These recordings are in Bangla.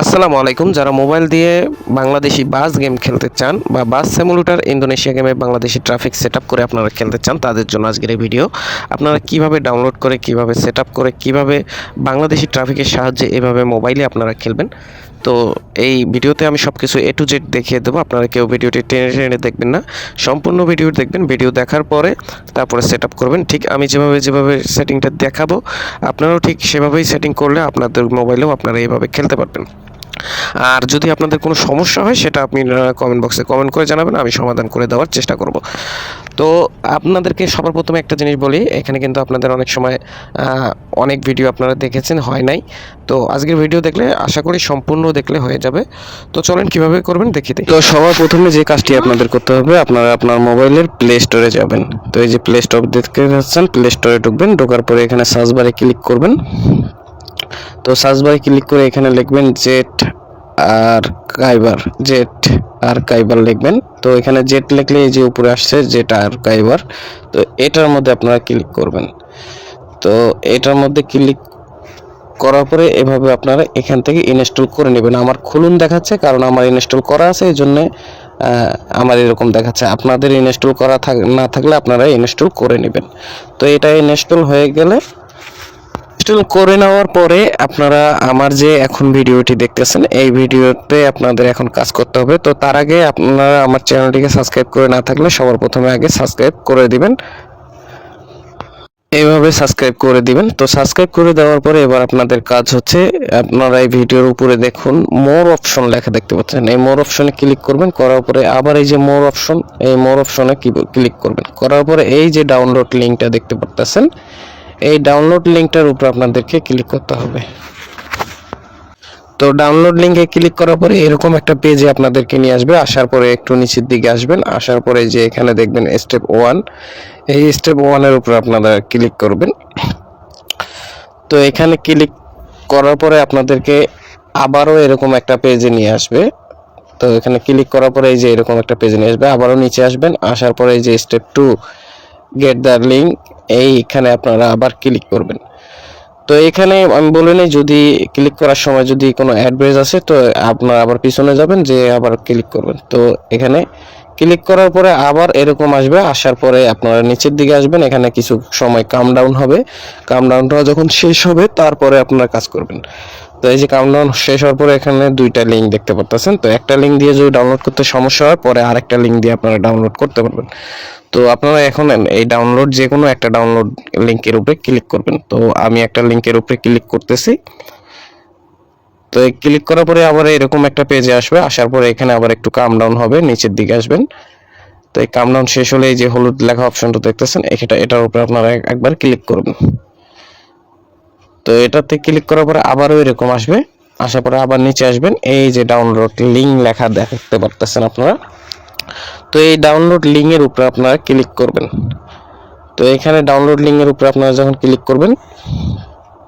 আসসালামু আলাইকুম। যারা মোবাইল দিয়ে বাংলাদেশি বাস গেম খেলতে চান বা বাস স্যামুলুটার ইন্দোনেশিয়া গেমে বাংলাদেশি ট্রাফিক সেট করে আপনারা খেলতে চান, তাদের জন্য আজকের এই ভিডিও। আপনারা কীভাবে ডাউনলোড করে, কীভাবে সেট করে, কীভাবে বাংলাদেশি ট্রাফিকের সাহায্যে এভাবে মোবাইলে আপনারা খেলবেন? তো এই ভিডিওতে আমি সব কিছু এ টু জেড দেখিয়ে দেবো। আপনারা কেউ ভিডিওটি টেনে টেনে দেখবেন না। সম্পূর্ণ ভিডিও দেখবেন। ভিডিও দেখার পরে তারপরে সেট করবেন। ঠিক আমি যেভাবে যেভাবে সেটিংটা দেখাবো, আপনারাও ঠিক সেভাবেই সেটিং করলে আপনাদের মোবাইলেও আপনারা এইভাবে খেলতে পারবেন। আর যদি আপনাদের কোনো সমস্যা হয়, সেটা আপনি কমেন্ট বক্সে কমেন্ট করে জানাবেন। আমি সমাধান করে দেওয়ার চেষ্টা করব। তো আপনাদেরকে সবার প্রথমে একটা জিনিস বলি, এখানে কিন্তু আপনাদের অনেক সময় অনেক ভিডিও আপনারা দেখেছেন, হয় নাই। তো আজকের ভিডিও দেখলে, আশা করি সম্পূর্ণ দেখলে হয়ে যাবে। তো চলেন কীভাবে করবেন দিই তো সবার প্রথমে যে কাজটি আপনাদের করতে হবে, আপনারা আপনার মোবাইলের প্লে স্টোরে যাবেন। তো এই যে প্লে স্টোর দেখতে পাচ্ছেন প্লে স্টোরে ঢুকবেন, ঢোকার পরে এখানে সার্চ বারে ক্লিক করবেন। তো সার্চ বারে ক্লিক করে এখানে লিখবেন জেট আর কাইবার জেট আর কাইবার লিখবেন। তো এখানে জেট লিখলে এই যে উপরে আসছে জেট আর কাইবার তো এটার মধ্যে আপনারা ক্লিক করবেন। তো এটার মধ্যে ক্লিক করার পরে এভাবে আপনারা এখান থেকে ইনস্টল করে নেবেন। আমার খুলুন দেখাচ্ছে, কারণ আমার ইনস্টল করা আছে, এই জন্যে আমার এরকম দেখাচ্ছে। আপনাদের ইনস্টল করা না থাকলে আপনারা ইনস্টল করে নেবেন। তো এটা ইনস্টল হয়ে গেলে ইনস্টল করে নেওয়ার পরে আপনারা আমার যে এখন ভিডিওটি দেখতেছেন, এই ভিডিওতে আপনাদের এখন কাজ করতে হবে। তো তার আগে আপনারা আমার চ্যানেলটিকে সাবস্ক্রাইব করে না থাকলে সবার প্রথমে আগে সাবস্ক্রাইব করে দিবেন। এইভাবে সাবস্ক্রাইব করে দিবেন। তো সাবস্ক্রাইব করে দেওয়ার পরে এবার আপনাদের কাজ হচ্ছে, আপনারা এই ভিডিওর উপরে দেখুন মোর অপশন লেখা দেখতে পাচ্ছেন। এই মোর অপশনে ক্লিক করবেন, করার পরে আবার এই যে মোর অপশন এই মোর অপশনে ক্লিক করবেন। করার পরে এই যে ডাউনলোড লিঙ্কটা দেখতে পাচ্ছেন এই ডাউনলোড লিঙ্কটার উপর আপনাদেরকে ক্লিক করতে হবে। তো ডাউনলোড লিঙ্কে ক্লিক করার পরে এরকম একটা পেজে আপনাদেরকে নিয়ে আসবে। আসার পরে একটু নিচের দিকে আসবেন। আসার পরে যে এখানে দেখবেন স্টেপ ওয়ান এই স্টেপ ওয়ানের উপর আপনারা ক্লিক করবেন। তো এখানে ক্লিক করার পরে আপনাদেরকে আবারও এরকম একটা পেজে নিয়ে আসবে। তো এখানে ক্লিক করার পরে এই যে এরকম একটা পেজে নিয়ে আসবে। আবারও নিচে আসবেন। আসার পরে এই যে step to get the link এইখানে আপনারা আবার ক্লিক করবেন। তো এখানে আমি বলে নিই, যদি ক্লিক করার সময় যদি কোনো অ্যাডভাইস আসে তো আপনারা আবার পিছনে যাবেন যে আবার ক্লিক করবেন। তো এখানে ক্লিক করার পরে আবার এরকম আসবে, আসার পরে আপনারা নিচের দিকে আসবেন, এখানে কিছু সময় কাম ডাউন হবে। কাম ডাউনটা যখন শেষ হবে, তারপরে আপনারা কাজ করবেন। তো এই যে কাম ডাউন শেষ হওয়ার পরে এখানে দুইটা লিঙ্ক দেখতে পারতেছেন। তো একটা লিঙ্ক দিয়ে যদি ডাউনলোড করতে সমস্যা হয়, পরে আরেকটা লিঙ্ক দিয়ে আপনারা ডাউনলোড করতে পারবেন। তো আপনারা এখন এই ডাউনলোড যে কোনো একটা ডাউনলোড লিঙ্কের উপরে ক্লিক করবেন। তো আমি একটা লিঙ্কের উপরে ক্লিক করতেছি। তো ক্লিক করার পরে আবার এরকম একটা পেজে আসবে। আসার পরে এখানে আবার একটু কাম ডাউন হবে, নিচের দিকে আসবেন। তো এই কাম ডাউন শেষ হলে এই যে হলুদ লেখা অপশনটা দেখতেছেন এটা এটার উপরে আপনারা একবার ক্লিক করবেন তো এটাতে ক্লিক করার পরে আবারও এরকম আসবে। আসার পরে আবার নিচে আসবেন। এই যে ডাউনলোড লিঙ্ক লেখা দেখতে পারতেছেন আপনারা। তো এই ডাউনলোড লিঙ্কের উপরে আপনারা ক্লিক করবেন। তো এখানে ডাউনলোড লিঙ্কের উপরে আপনারা যখন ক্লিক করবেন,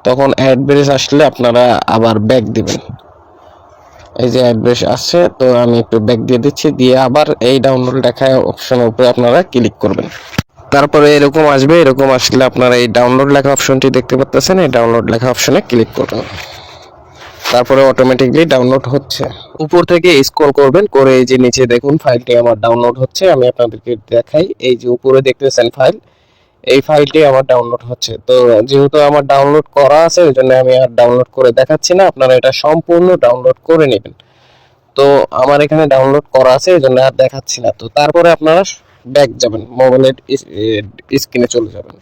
তখন অ্যাড্রেস আসলে আপনারা আবার ব্যাক দিবেন। এই যে অ্যাড্রেস আসছে, তো আমি একটু ব্যাক দিয়ে দিচ্ছি, দিয়ে আবার এই ডাউনলোড লেখা অপশনের উপরে আপনারা ক্লিক করবেন। তারপরে এরকম আসবে, এরকম আসলে আপনারা এই ডাউনলোড লেখা অপশনটি দেখতে পাচ্ছেন এই ডাউনলোড লেখা অপশনে ক্লিক করবেন। তারপরে অটোমেটিকলি ডাউনলোড হচ্ছে। উপর থেকে স্ক্রল করবেন, করে এই যে নিচে দেখুন ফাইলটি আমার ডাউনলোড হচ্ছে, আমি আপনাদেরকে দেখাই। এই যে উপরে দেখতেছেন ফাইল এই ফাইলটি আমার ডাউনলোড হচ্ছে। তো যেহেতু আমার ডাউনলোড করা আছে ওই জন্য আমি আর ডাউনলোড করে দেখাচ্ছি না, আপনারা এটা সম্পূর্ণ ডাউনলোড করে নেবেন। তো আমার এখানে ডাউনলোড করা আছে, এই জন্য আর দেখাচ্ছি না। তো তারপরে আপনারা ব্যাক যাবেন মোবাইলের স্ক্রিনে চলে যাবেন।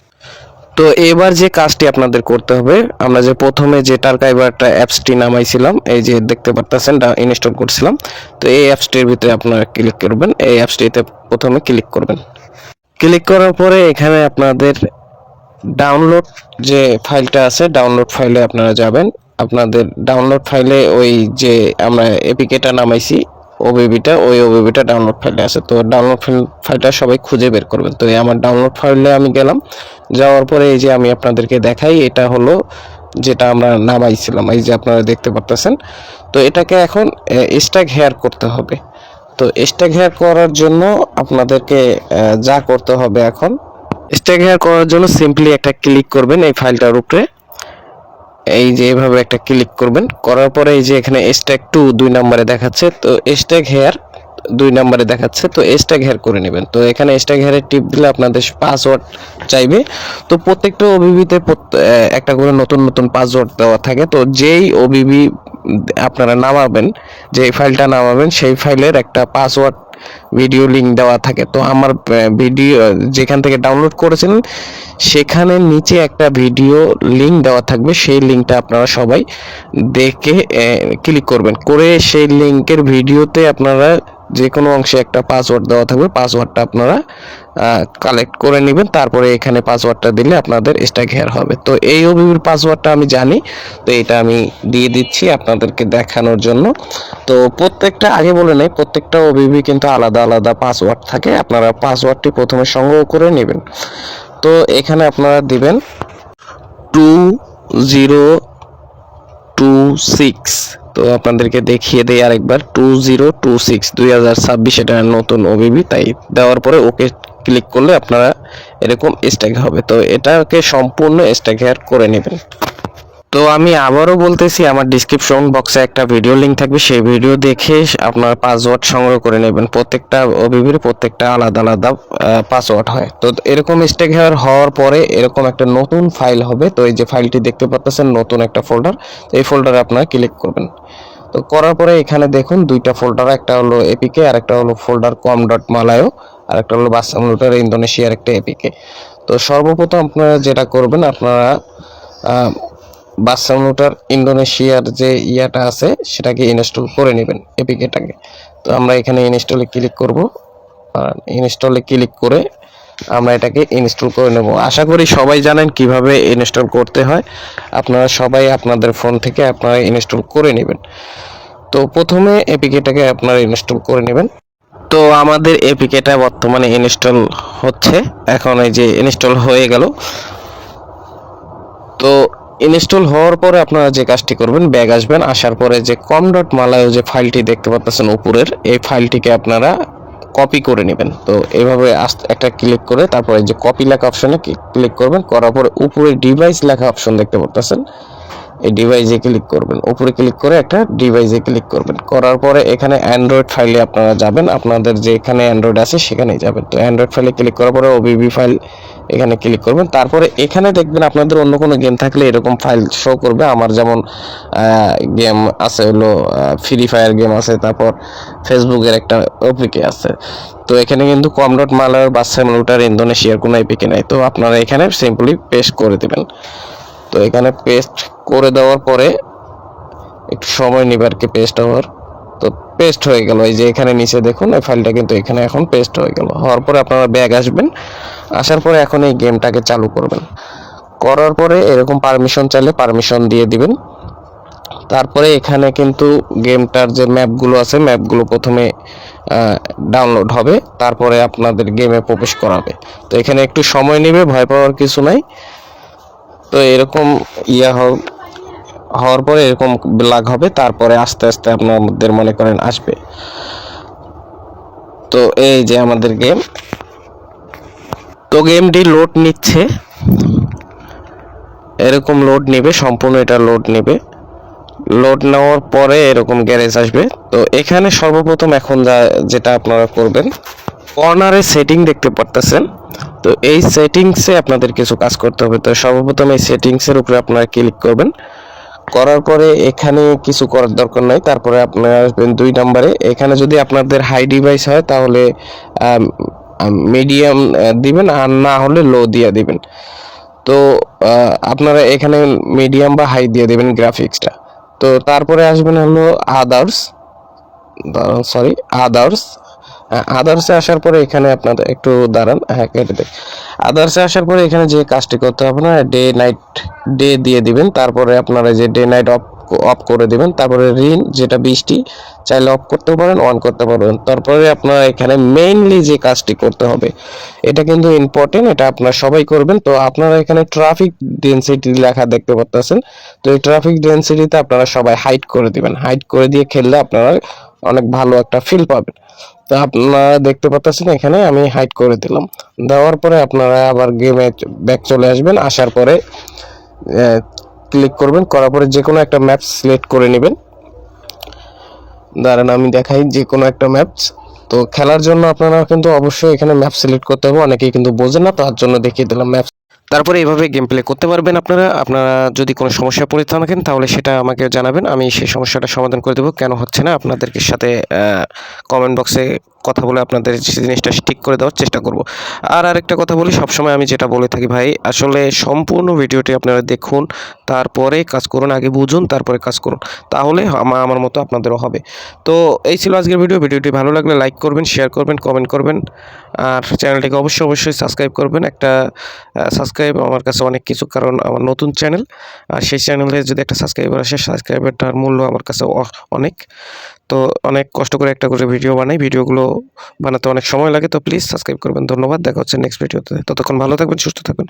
তো এবার যে কাজটি আপনাদের করতে হবে, আমরা যে প্রথমে যে টার্কাইবারটা অ্যাপসটি নামাইছিলাম, এই যে দেখতে পারতেছেন ইনস্টল করছিলাম, তো এই অ্যাপসটির ভিতরে আপনারা ক্লিক করবেন, এই অ্যাপসটিতে প্রথমে ক্লিক করবেন। ক্লিক করার পরে এখানে আপনাদের ডাউনলোড যে ফাইলটা আছে, ডাউনলোড ফাইলে আপনারা যাবেন। আপনাদের ডাউনলোড ফাইলে ওই যে আমরা এপিকেটা নামাইছি ওবিবিটা ওই ওবিবিটা ডাউনলোড ফাইলে আছে। তো ডাউনলোড ফাইলটা সবাই খুঁজে বের করবেন তো এই আমার ডাউনলোড ফাইলে আমি গেলাম। যাওয়ার পরে এই যে আমি আপনাদেরকে দেখাই, এটা হলো যেটা আমরা নামাইছিলাম। এই যে আপনারা দেখতে পারতেছেন। তো এটাকে এখন স্ট্যাক হেয়ার করতে হবে। তো স্ট্যাক হেয়ার করার জন্য আপনাদেরকে যা করতে হবে এখন স্ট্যাক হেয়ার করার জন্য সিম্পলি একটা ক্লিক করবেন এই ফাইলটার উপরে। এই যে এভাবে একটা ক্লিক করবেন, করার পরে এই যে এখানে স্ট্যাক টু দুই নম্বরে দেখাচ্ছে, তো স্ট্যাক হেয়ার দুই নম্বরে দেখাচ্ছে, তো স্ট্যাক হেয়ার করে নেবেন। তো এখানে স্ট্যাক হেয়ারে টিপ দিলে আপনাদের পাসওয়ার্ড চাইবে। তো প্রত্যেকটা ওবিবিতে একটা করে নতুন নতুন পাসওয়ার্ড দেওয়া থাকে। তো যেই ওবিবি আপনারা নামাবেন যে ফাইলটা নামাবেন, সেই ফাইলের একটা পাসওয়ার্ড ভিডিও লিংক দেওয়া থাকে। তো আমার ভিডিও যেখান থেকে ডাউনলোড করেছিলেন, সেখানে নিচে একটা ভিডিও লিংক দেওয়া থাকবে। সেই লিংকটা আপনারা সবাই দেখে ক্লিক করবেন। করে সেই লিংকের ভিডিওতে আপনারা যে কোনো অংশে একটা পাসওয়ার্ড দেওয়া থাকবে। পাসওয়ার্ডটা আপনারা কালেক্ট করে নেবেন। তারপরে এখানে পাসওয়ার্ডটা দিলে আপনাদের স্ট্যাক হেয়ার হবে। তো এই ওবিবির পাসওয়ার্ডটা আমি জানি। তো এটা আমি দিয়ে দিচ্ছি আপনাদেরকে দেখানোর জন্য। তো প্রত্যেকটা, আগে বলে নেই, প্রত্যেকটা ওবিবি কিন্তু আলাদা আলাদা পাসওয়ার্ড থাকে। আপনারা পাসওয়ার্ডটি প্রথমে সংগ্রহ করে নেবেন। তো এখানে আপনারা দিবেন টু জিরো টু সিক্স তো আপনাদেরকে দেখিয়ে দেই আরেকবার টু জিরো টু সিক্স দুই হাজার ছাব্বিশ এটা নতুন ওবিবি তাই দেওয়ার পরে ওকে ক্লিক করলে আপনারা এরকম স্ট্যাগ হবে। তো এটাকে সম্পূর্ণ স্ট্যাগ হেয়ার করে নেবেন। তো আমি আবারও বলতেছি, আমার ডিসক্রিপশন বক্সে একটা ভিডিও লিংক থাকবে। সেই ভিডিও দেখে আপনার পাসওয়ার্ড সংগ্রহ করে নেবেন। প্রত্যেকটা ওবিবির প্রত্যেকটা আলাদা আলাদা পাসওয়ার্ড হয়। তো এরকম স্টেক হেয়ার হওয়ার পরে এরকম একটা নতুন ফাইল হবে। তো এই যে ফাইলটি দেখতে পাচ্ছেন নতুন একটা ফোল্ডার তো এই ফোল্ডারে আপনারা ক্লিক করবেন। তো করার পরে এখানে দেখুন, দুইটা ফোল্ডার একটা হলো এপিকে আর একটা হলো ফোল্ডার কম ডট মালায়ো আর একটা হলো বাসামুটার ইন্দোনেশিয়ার একটা এপিকে তো সর্বপ্রথম আপনারা যেটা করবেন, আপনারা বাসামুটার ইন্দোনেশিয়ার যে ইয়াটা আছে, সেটাকে ইনস্টল করে নেবেন এপিকেটাকে তো আমরা এখানে ইনস্টলে ক্লিক করব। ইনস্টলে ক্লিক করে আমরা এটাকে ইনস্টল করে নেব। আশা করি সবাই জানেন কীভাবে ইনস্টল করতে হয়। আপনারা সবাই আপনাদের ফোন থেকে আপনারা ইনস্টল করে নেবেন। তো প্রথমে এপিকেটাকে আপনারা ইনস্টল করে নেবেন। তো আমাদের এপিকেটা বর্তমানে ইনস্টল হচ্ছে। এখন এই যে ইনস্টল হয়ে গেল। তো ইনস্টল হওয়ার পরে আপনারা যে কাজটি করবেন, ব্যাগ আসবেন, আসার পরে যে কম ডট মালায় যে ফাইলটি দেখতে পাচ্ছেন উপরের, এই ফাইলটিকে আপনারা কপি করে নেবেন। তো এইভাবে একটা ক্লিক করে তারপরে যে কপি লেখা অপশনে ক্লিক করবেন, করার পরে উপরে ডিভাইস লেখা অপশন দেখতে পাচ্ছেন এই ডিভাইসে ক্লিক করবেন। উপরে ক্লিক করে একটা ডিভাইসে ক্লিক করবেন। করার পরে এখানে অ্যান্ড্রয়েড ফাইলে আপনারা যাবেন। আপনাদের যে এখানে অ্যান্ড্রয়েড আছে সেখানেই যাবেন। তো অ্যান্ড্রয়েড ফাইলে ক্লিক করার পরে ওবিবি ফাইল এখানে ক্লিক করবেন। তারপরে এখানে দেখবেন আপনাদের অন্য কোনো গেম থাকলে এরকম ফাইল শো করবে। আমার যেমন গেম আছে হলো ফ্রি ফায়ার গেম আছে, তারপর ফেসবুকের একটা ওপিকে আছে। তো এখানে কিন্তু কম ডট মালার বা সেমলুটার ইন্দোনেশিয়ার কোনো এপিকে নাই। তো আপনারা এখানে সিম্পলি পেস্ট করে দেবেন। তো এখানে পেস্ট করে দেওয়ার পরে একটু সময় নিবে আর কি পেস্ট হওয়ার। তো পেস্ট হয়ে গেল, এই যে এখানে নিচে দেখুন, এই ফাইলটা কিন্তু এখানে এখন পেস্ট হয়ে গেল। হওয়ার পরে আপনারা ব্যাগ আসবেন, আসার পরে এখন এই গেমটাকে চালু করবেন। করার পরে এরকম পারমিশন চাইলে পারমিশন দিয়ে দিবেন। তারপরে এখানে কিন্তু গেমটার যে ম্যাপগুলো আছে ম্যাপগুলো প্রথমে ডাউনলোড হবে, তারপরে আপনাদের গেমে প্রবেশ করাবে। তো এখানে একটু সময় নেবে, ভয় পাওয়ার কিছু নাই। তো এরকম ইয়া হোক হওয়ার পরে এরকম ব্লাগ হবে, তারপরে আস্তে আস্তে আপনাদের মনে করেন আসবে। তো এই যে আমাদের গেম তো গেমটি লোড নিচ্ছে। এরকম লোড নেবে, সম্পূর্ণ এটা লোড নেবে। লোড নেওয়ার পরে এরকম গ্যারেজ আসবে। তো এখানে সর্বপ্রথম এখন যা, যেটা আপনারা করবেন কর্নারে সেটিং দেখতে পারতেছেন। তো এই সেটিংসে আপনাদের কিছু কাজ করতে হবে। তো সর্বপ্রথম এই সেটিংসের উপরে আপনারা ক্লিক করবেন। করার পরে এখানে কিছু করার দরকার নাই। তারপরে আপনারা আসবেন দুই নম্বরে। এখানে যদি আপনাদের হাই ডিভাইস হয়, তাহলে মিডিয়াম দিবেন আর না হলে লো দিয়ে দিবেন। তো আপনারা এখানে মিডিয়াম বা হাই দিয়ে দেবেন গ্রাফিক্সটা তো তারপরে আসবেন হলো আদার্স সরি আদার্স আদার্সে আসার পরে এখানে আপনাদের একটু দাঁড়ান। হ্যাঁ কেটে দেয় আদার্সে আসার পরে এখানে যে কাজটি করতে হবে না ডে নাইট ডে দিয়ে দিবেন। তারপরে আপনারা যে ডে নাইট অফ অফ করে দিবেন। তারপরে রিন যেটা বৃষ্টি, চাইলে অফ করতে পারেন অন করতে পারবেন। তারপরে আপনারা এখানে মেইনলি যে কাজটি করতে হবে, এটা কিন্তু ইম্পর্টেন্ট এটা আপনারা সবাই করবেন। তো আপনারা এখানে ট্রাফিক ডেন্সিটি লেখা দেখতে পাচ্ছেন তো এই ট্রাফিক ডেন্সিটিতে আপনারা সবাই হাইট করে দিবেন। হাইট করে দিয়ে খেললে আপনারা অনেক ভালো একটা ফিল পাবেন। তো আপনারা দেখতে পাচ্ছেন এখানে, আমি হাইট করে দিলাম। দেওয়ার পরে আপনারা আবার গেমে ব্যাক চলে আসবেন, আসার পরে ক্লিক করবেন, করার পরে যে কোনো একটা ম্যাপ সিলেক্ট করে নেবেন। দাঁড়ান, আমি দেখাই যে কোনো একটা ম্যাপস তো খেলার জন্য আপনারা কিন্তু অবশ্যই এখানে ম্যাপ সিলেক্ট করতে হবে, অনেকেই কিন্তু বোঝেন না, তার জন্য দেখিয়ে দিলাম ম্যাপ তারপরে এইভাবে গেম প্লে করতে পারবেন আপনারা। আপনারা যদি কোনো সমস্যা পড়ে থাকেন, তাহলে সেটা আমাকে জানাবেন। আমি সেই সমস্যাটা সমাধান করে দেবো। কেন হচ্ছে না? আপনাদেরকে সাথে কমেন্ট বক্সে কথা বলে আপনাদের জিনিসটা ঠিক করে দেওয়ার চেষ্টা করব। আর আরেকটা কথা বলি, সবসময় আমি যেটা বলে থাকি ভাই, আসলে সম্পূর্ণ ভিডিওটি আপনারা দেখুন, তারপরে কাজ করুন, আগে বুঝুন, তারপরে কাজ করুন। তাহলে আমার আমার মতো আপনাদেরও হবে। তো এই ছিল আজকের ভিডিও। ভিডিওটি ভালো লাগলে লাইক করবেন শেয়ার করবেন কমেন্ট করবেন। আর চ্যানেলটিকে অবশ্যই অবশ্যই সাবস্ক্রাইব করবেন। একটা সাবস্ক্রাইব আমার কাছে অনেক কিছু, কারণ আমার নতুন চ্যানেল আর সেই চ্যানেলে যদি একটা সাবস্ক্রাইবার আসে সাবস্ক্রাইবারটার মূল্য আমার কাছে অনেক। তো অনেক কষ্ট করে একটা করে ভিডিও বানাই ভিডিওগুলো বানাতে অনেক সময় লাগে, তো প্লিজ সাবস্ক্রাইব করবেন। ধন্যবাদ, দেখা হচ্ছে নেক্সট ভিডিওতে ততক্ষণ ভালো থাকবেন, সুস্থ থাকবেন।